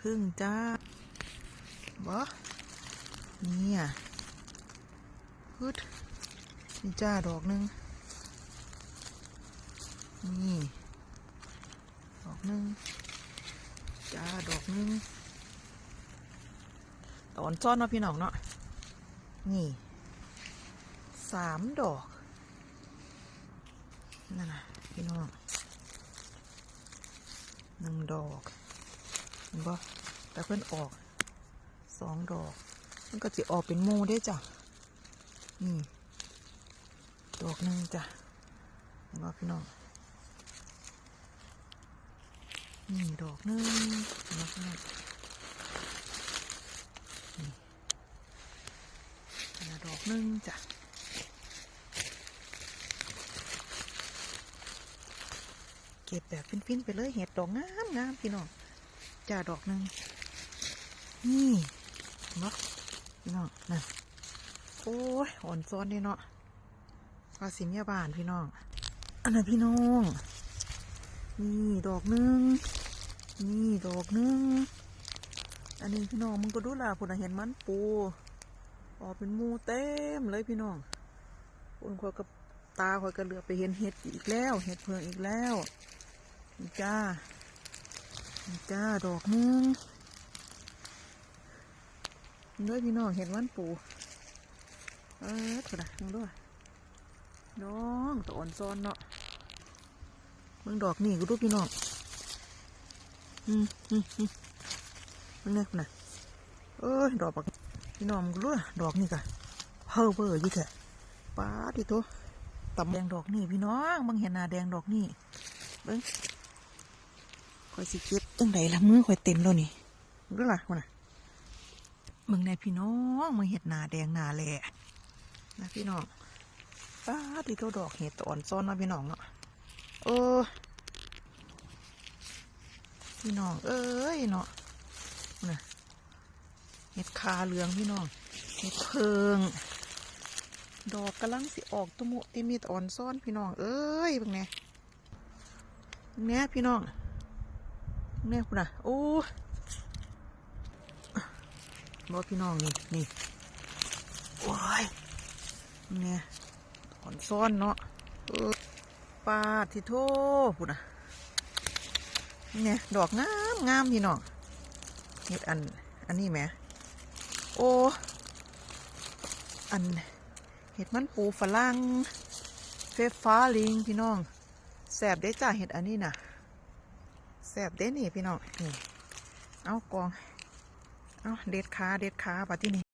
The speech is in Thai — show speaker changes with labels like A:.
A: พึ่งจ้าบ่เนี่ยฮึดนี่จ้าดอกหนึ่งนี่ ดอกหนึ่งจ้าดอกหนึ่งตอนซ่อนเนาะพี่น้องเนาะนี่สามดอก นั่นน่ะพี่น้องหนึ่งดอก เห็นบ่แต่เพิ่นออกสองดอก มันก็จะออกเป็นหมูได้จ้ะนี่ดอกหนึ่งจ้ะเห็นบ่พี่น้องนี่ดอกหนึ่งเห็นบ่พี่น้องนี่ดอกหนึ่งจ้ะเก็บแบบฟินๆไปเลยเห็ดดอกงามงามพี่น้อง จ่าดอกหนึ่งนี่เนาะพี่น้องนั่นโอ้ยอ่อนซ้อนนี่เนาะภาษีเมียบ้านพี่น้อง อันนั้นพี่น้อง นี่ดอกหนึ่งนี่ดอกหนึ่งอันนี้พี่น้องมึงก็ดูล่ะพุ่นน่ะเห็นมันปูออกเป็นมูเต็มเลยพี่น้องพุ่นคอยกับตาคอยกระเหลือไปเห็นเห็ดอีกแล้ว เห็ดเพิงอีกแล้วจ้า จ้าดอกหนึงด้วยพี่น้องเห็นวันปูเออถูกนะมึงด้วยน้องตัวอ่อนซ้อนเนาะมึงดอกนี่กูดูพี่น้องอืมอืมอืมมึงเนี่ยนะเอ้ยดอกปักพี่น้องมึงรู้ดอกนี่กะเฮ้อเบอร์ยี่เถอะป้าดิโตตำแดงดอกนี่พี่น้องมึงเห็นหน้าแดงดอกนี่เบิ้งคอยสิเก็บ จังไดละมือคอยเต็มแล้วนี่รู้ล่ะวะน่ะมึงในพี่น้องมึงเห็ดหนาแดงหนาแหล่นะพี่น้องป้าดีตัวดอกเห็ดตอนซ้อนนะพี่น้องเนาะเออพี่น้อง เอ้ยเนาะน่ะเห็ดคาเหลืองพี่น้องเห็ดเพิง ดอกกำลังสิออกตุมุติมิดอ่อนซ้อนพี่น้อง เอ้ยเบิ่งแน่เบิ่งแน่พี่น้อง เนี่ยคุณอะ โอ้รถพี่น้องนี่นี่ว้ายเนี่ยถอนซ่อนเนาะเออปาที่โทคุณอะเนี่ย ดอกงามงามพี่น้องเห็ดอัน อันนี้ไหมโอ้อันเห็ดมันปูฝรั่งเฟฟ้าลิงพี่น้องแสบได้จ้าเห็ดอันนี้น่ะ แซ่บเด้นี่พี่น้องนี่เอากอง เอาเด็ดขาเด็ดขาปะที่นี่